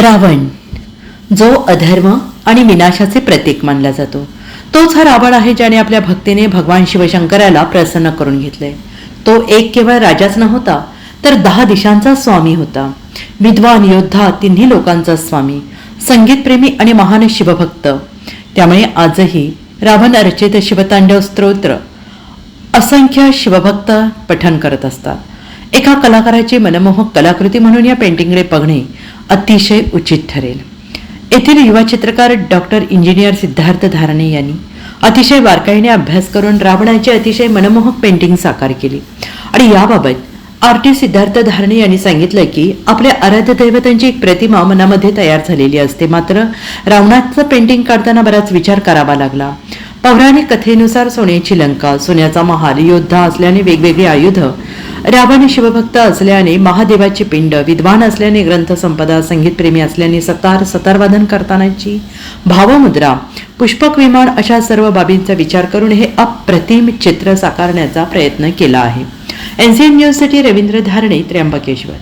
रावण. जो अधर्म आणि विनाशाचे प्रतीक मानला जातो. तोच हा रावण आहे ज्याने आपल्या भक्तीने भगवान शिवशंकराला प्रसन्न करून घेतले. तो एक केवळ राजाच नव्हता तर दहा दिशांचा स्वामी होता. विद्वान योद्धा तिन्ही लोकांचा स्वामी. संगीतप्रेमी आणि महान शिवभक्त. त्यामुळे आजही रावण रचित शिवतांडव स्तोत्र असंख्य शिवभक्त पठण करत असतात. एका कलाकाराची मनमोहक कलाकृती म्हणून या पेंटिंगकडे बघणे अतिशय उचित ठरेल. येथील युवा चित्रकार डॉक्टर इंजिनियर सिद्धार्थ धारणे यांनी अतिशय बारकाईने अभ्यास करून रावणाची अतिशय मनमोहक पेंटिंग साकार केली. आणि याबाबत आर्टिस्ट सिद्धार्थ धारणे यांनी सांगितलं की आपल्या आराध्य दैवतांची एक प्रतिमा मनामध्ये तयार झालेली असते. मात्र रावणाचं पेंटिंग काढताना बराच विचार करावा लागला. पौराणिक कथेनुसार सोन्याची लंका सोन्याचा महाल योद्धा असल्याने वेगवेगळी आयुध रावण शिवभक्त असल्याने महादेवाची पिंड विद्वान असल्याने ग्रंथसंपदा संगीतप्रेमी असल्याने सतार सतारवादन करतानाची भावमुद्रा पुष्पक विमान अशा सर्व बाबींचा विचार करून हे अप्रतिम चित्र साकारण्याचा प्रयत्न केला आहे. एनसीएन न्यूजसाठी रवींद्र धारणे त्र्यंबकेश्वर.